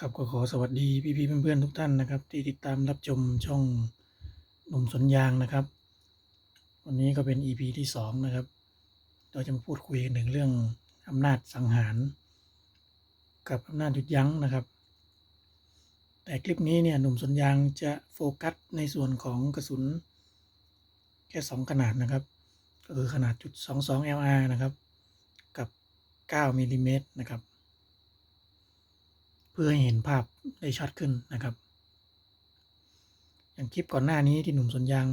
ครับก็ขอสวัสดีพี่ๆเพื่อนๆทุกท่านนะครับ ที่ติดตามรับชมช่องหนุ่มสนยางนะครับ วันนี้ก็เป็น EP ที่สองนะครับ เราจะมาพูดคุยกันถึงเรื่องอำนาจสังหาร กับอำนาจหยุดยั้งนะครับ แต่คลิปนี้เนี่ยหนุ่มสนยางจะโฟกัสในส่วนของกระสุน แค่สองขนาดนะครับ ก็คือขนาดจุด 22 LR นะครับ กับ 9มิลลิเมตรนะครับ พื่อให้เห็นภาพได้ชัดขึ้นนะครับ อย่างคลิปก่อนหน้านี้ที่หนุ่มสนยาง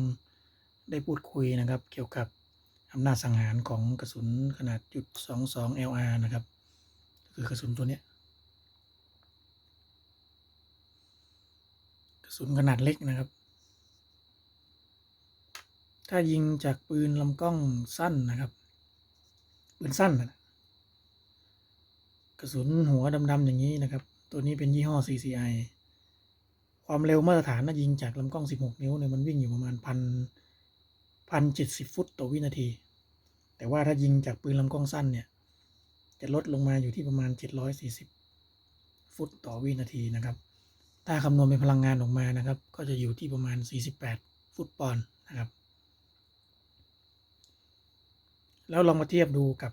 ได้พูดคุยนะครับ เกี่ยวกับอำนาจสังหารของกระสุนขนาดจุด22 LR นะครับก็คือกระสุนตัวนี้กระสุนขนาดเล็กนะครับ ถ้ายิงจากปืนลำกล้องสั้นนะครับ ปืนสั้นนะกระสุนหัวดำๆอย่างนี้นะครับ ตัวนี้เป็นยี่ห้อ CCI ความเร็วมาตรฐานนะยิงจากลำกล้อง 16 นิ้วเนี่ยมันวิ่งอยู่ประมาณพันพันเจ็ดสิบฟุตต่อวินาที แต่ว่าถ้ายิงจากปืนลำกล้องสั้นเนี่ย จะลดลงมาอยู่ที่ประมาณ 740 ฟุตต่อวินาทีนะครับ ถ้าคำนวณเป็นพลังงานออกมานะครับ ก็จะอยู่ที่ประมาณ 48 ฟุตปอนด์นะครับ แล้วลองมาเทียบดูกับ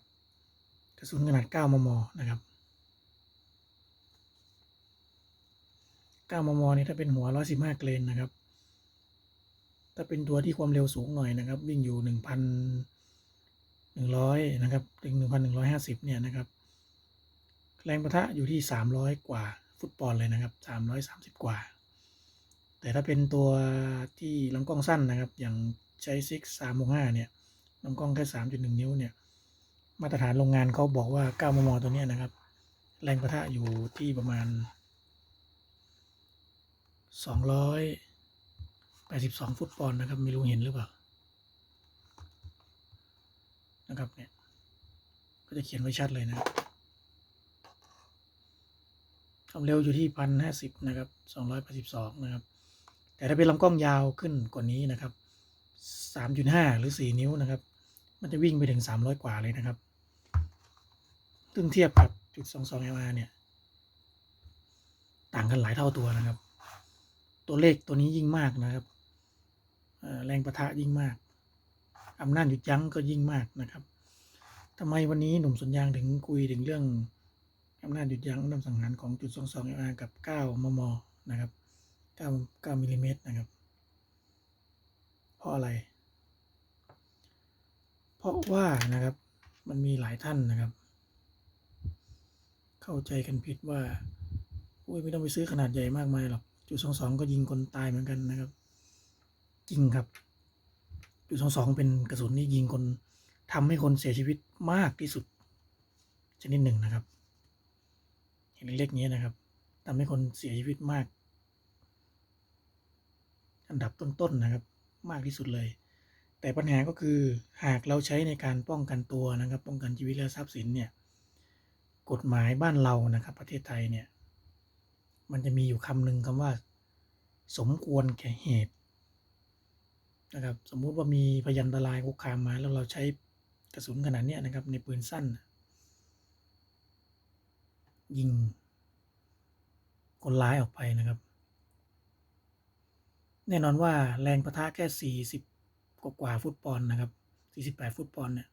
กระสุนขนาด 9 มม นะครับ 9 มมนี่ถ้าเป็นหัว 115 เกรนนะครับ ถ้าเป็นตัวที่ความเร็วสูงหน่อยนะครับ วิ่งอยู่ 1,100 นะครับ ถึง 1,150 เนี่ยนะครับ แรงประทะอยู่ที่ 300 กว่าฟุตปอนเลยนะครับ 330 กว่า แต่ถ้าเป็นตัวที่ลำกล้องสั้นนะครับ อย่างใช้ซิก365 เนี่ยลำกล้องแค่ 3.1 นิ้วเนี่ย มาตรฐานโรงงานเขาบอกว่า 9 มม ตัวนี้นะครับ แรงประทะอยู่ที่ประมาณ 282ฟุตปอนด์นะครับไม่รู้เห็นหรือเปล่านะครับเนี่ยก็จะเขียนไว้ชัดเลยนะความเร็วอยู่ที่พันห้าสิบนะครับสองร้อยแปดสิบสองนะครับ แต่ถ้าเป็นลำกล้องยาวขึ้นกว่านี้นะครับสามจุดห้าหรือสี่นิ้วนะครับ มันจะวิ่งไปถึงสามร้อยกว่าเลยนะครับซึ่งเทียบกับจุดสองสอง LR เนี่ย ต่างกันหลายเท่าตัวนะครับ ตัวเลขตัวนี้ยิ่งมากนะครับแรงประทะยิ่งมากอำนาจหยุดยั้งก็ยิ่งมากนะครับทำไมวันนี้หนุ่มสวนยางถึงคุยถึงเรื่องอำนาจหยุดยั้งอำนาจสังหารของจุด22 LR กับ 9 มม นะครับ9 9มิลลิเมตรนะครับ เพราะอะไร เพราะว่านะครับมันมีหลายท่านนะครับ เข้าใจกันผิดว่าอุ้ยไม่ต้องไปซื้อขนาดใหญ่มากมายหรอก จุดสองสองก็ยิงคนตายเหมือนกันนะครับ จริงครับ จุดสองสองเป็นกระสุนที่ยิงคนทำให้คนเสียชีวิตมากที่สุด ชนิดหนึ่งนะครับ เห็นเล็กๆนี้นะครับทำให้คนเสียชีวิตมาก อันดับต้นๆนะครับ มากที่สุดเลย แต่ปัญหาก็คือหากเราใช้ในการป้องกันตัวนะครับ ป้องกันชีวิตและทรัพย์สินเนี่ยกฎหมายบ้านเรานะครับ ประเทศไทยเนี่ย มันจะมีอยู่คำหนึ่งคำว่า สมควรแก่เหตุนะครับสมมุติว่ามีพยันตรายคุกคามมา แล้วเราใช้กระสุนขนาดนี้นะครับ ในปืนสั้น ยิงคนร้ายออกไปนะครับ แน่นอนว่าแรงประทะแค่ 40 กว่ากว่าฟุตปอนด์นะครับ 48 ฟุตปอนด์เนี่ย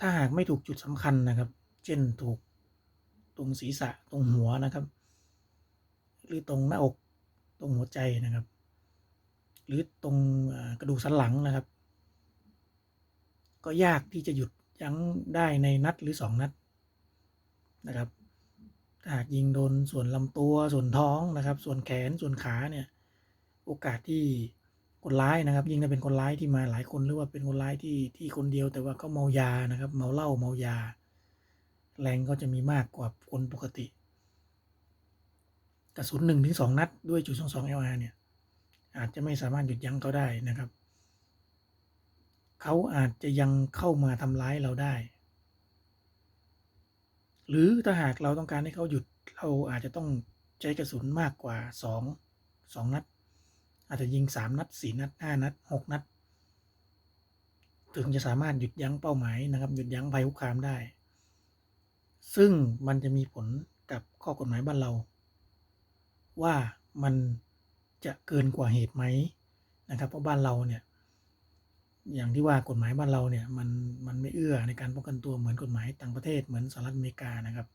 ถ้าหากไม่ถูกจุดสำคัญนะครับ เช่นถูก ตรงศีรษะตรงหัวนะครับ หรือตรงหน้าอกตรงหัวใจนะครับ หรือตรงกระดูกสันหลังนะครับ ก็ยากที่จะหยุดยั้งได้ในนัดหรือสองนัดนะครับถ้าหากยิงโดนส่วนลำตัวส่วนท้องนะครับ ส่วนแขนส่วนขาเนี่ย โอกาสที่คนร้ายนะครับ ยิ่งถ้าเป็นคนร้ายที่มาหลายคนหรือว่าเป็นคนร้ายที่ที่คนเดียว แต่ว่าเขาเมายานะครับ เมาเหล้าเมายา แรงก็จะมีมากกว่าคนปกติ กระสุนหนึ่งถึงสองนัดด้วยจุดสองสองเอลเนี่ย อาจจะไม่สามารถหยุดยั้งเขาได้นะครับ เขาอาจจะยังเข้ามาทำร้ายเราได้ หรือถ้าหากเราต้องการให้เขาหยุดเราอาจจะต้องใช้กระสุนมากกว่าสองสองนัด อาจจะยิงสามนัดสี่นัดห้านัดหกนัด ถึงจะสามารถหยุดยั้งเป้าหมายนะครับ หยุดยั้งภัยคุกคามได้ ซึ่งมันจะมีผลกับข้อกฎหมายบ้านเรา ว่ามันจะเกินกว่าเหตุไหมนะครับ เพราะบ้านเราเนี่ย อย่างที่ว่ากฎหมายบ้านเราเนี่ยมันมันไม่เอื้อในการป้องกันตัวเหมือนกฎหมายต่างประเทศเหมือนสหรัฐอเมริกานะครับ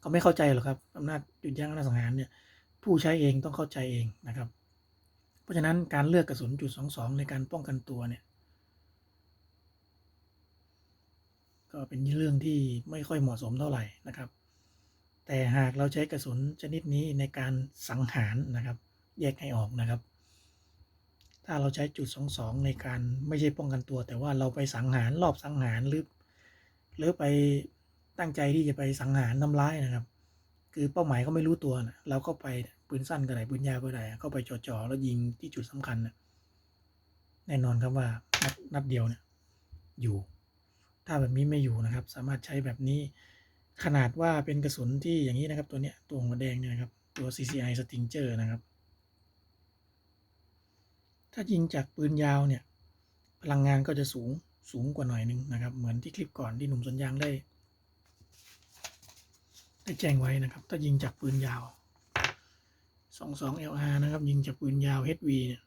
เขาไม่เข้าใจหรอกครับอำนาจหยุดยั้งอำนาจสังหารเนี่ยผู้ใช้เองต้องเข้าใจเองนะครับ เพราะฉะนั้นการเลือกกระสุนจุดสองสองในการป้องกันตัวเนี่ย ก็เป็นเรื่องที่ไม่ค่อยเหมาะสมเท่าไหร่นะครับ แต่หากเราใช้กระสุนชนิดนี้ในการสังหารนะครับ แยกให้ออกนะครับ ถ้าเราใช้จุดสองสองในการไม่ใช่ป้องกันตัว แต่ว่าเราไปสังหารรอบสังหารหรือหรือไปตั้งใจที่จะไปสังหารทำร้ายนะครับ คือเป้าหมายเขาไม่รู้ตัวนะเราเข้าไปปืนสั้นก็ได้ปืนยาวก็ได้เข้าไปจ่อๆแล้วยิงที่จุดสำคัญนะแน่นอนครับว่านัดนัดเดียวเนี่ยอยู่ ถ้าแบบนี้ไม่อยู่นะครับ สามารถใช้แบบนี้ขนาดว่าเป็นกระสุนที่อย่างนี้นะครับ ตัวเนี้ยตัวหัวแดงเนี่ยนะครับ ตัว CCI Stinger นะครับ ถ้ายิงจากปืนยาวเนี่ย พลังงานก็จะสูงสูงกว่าหน่อยนึงนะครับ เหมือนที่คลิปก่อนที่หนุ่มสวนยางได้ ได้แจ้งไว้นะครับ ถ้ายิงจากปืนยาว 22 LR นะครับ ยิงจากปืนยาว HV เนี่ย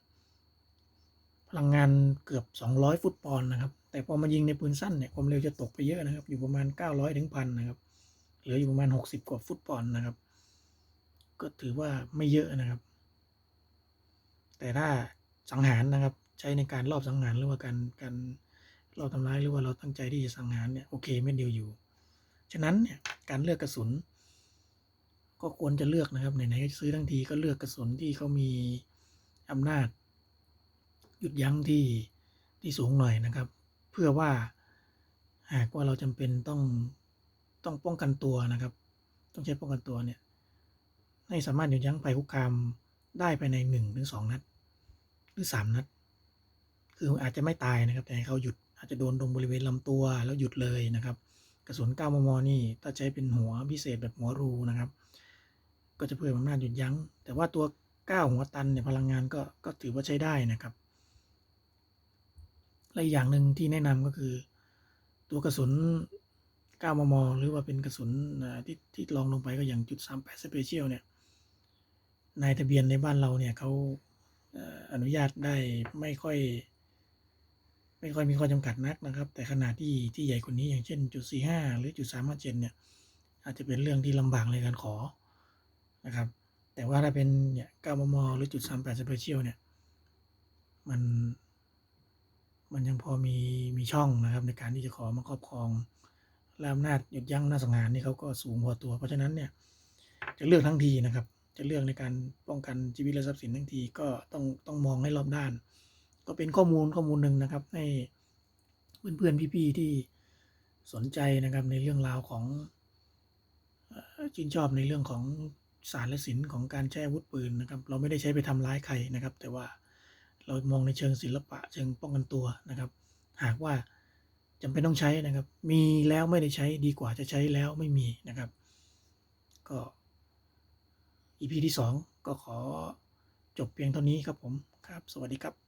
พลังงานเกือบ 200 ฟุตปอนด์นะครับ แต่พอมายิงในปืนสั้นเนี่ยความเร็วจะตกไปเยอะนะครับ อยู่ประมาณ 900ถึงพันนะครับ เหลืออยู่ประมาณ 60 กว่าฟุตปอนด์นะครับ ก็ถือว่าไม่เยอะนะครับ แต่ถ้าสังหารนะครับ ใช้ในการรอบสังหารหรือว่าการการรอบทำร้ายหรือว่าเราตั้งใจที่จะสังหารเนี่ยโอเคไม่เดียวอยู่ ฉะนั้นเนี่ยการเลือกกระสุน ก็ควรจะเลือกนะครับไหนๆซื้อทั้งทีก็เลือกกระสุนที่เขามีอำนาจ หยุดยั้งที่ที่สูงหน่อยนะครับ เพื่อว่าหากว่าเราจำเป็นต้องต้องป้องกันตัวนะครับ ต้องใช้ป้องกันตัวเนี่ยให้สามารถหยุดยั้งภัยคุกคามได้ภายในหนึ่งถึงสองนัด หรือสามนัด คืออาจจะไม่ตายนะครับ แต่เขาหยุดอาจจะโดนตรงบริเวณลำตัวแล้วหยุดเลยนะครับ กระสุน9มมนี่ถ้าใช้เป็นหัวพิเศษแบบหัวรูนะครับ ก็จะเพิ่มอำนาจหยุดยั้ง แต่ว่าตัว9หัวตันเนี่ยพลังงานก็ก็ถือว่าใช้ได้นะครับ และอีกอย่างหนึ่งที่แนะนำก็คือ ตัวกระสุน 9 มม หรือว่าเป็นกระสุนที่ที่ลองลงไปก็อย่างจุด38 Special เนี่ยนายทะเบียนในบ้านเราเนี่ยเขาเอ่ออนุญาตได้ไม่ค่อย ไม่ค่อยมีข้อจำกัดนักนะครับ แต่ขนาดที่ที่ใหญ่กว่านี้อย่างเช่นจุด45 หรือจุด357เนี่ย อาจจะเป็นเรื่องที่ลำบากในการขอนะครับ แต่ว่าถ้าเป็นเนี่ย9มม หรือจุด38 Special เนี่ย มัน มันยังพอมีมีช่องนะครับในการที่จะขอมาครอบครองและอำนาจหยุดยั้งหน้าสังหารนี่เขาก็สูงพอตัว เพราะฉะนั้นเนี่ยจะเลือกทั้งทีนะครับ จะเลือกในการป้องกันชีวิตและทรัพย์สินทั้งทีก็ต้องต้องมองให้รอบด้าน ก็เป็นข้อมูลข้อมูลหนึ่งนะครับ ให้เพื่อนๆพี่ๆที่สนใจนะครับในเรื่องราวของชื่นชอบในเรื่องของศารและศิลป์ของการใช้อาวุธปืนนะครับ เราไม่ได้ใช้ไปทำร้ายใครนะครับ แต่ว่า เรามองในเชิงศิลปะเชิงป้องกันตัวนะครับ หากว่าจำเป็นต้องใช้นะครับ มีแล้วไม่ได้ใช้ดีกว่าจะใช้แล้วไม่มีนะครับ ก็ EP ที่สองก็ขอจบเพียงเท่านี้ครับผมครับ สวัสดีครับ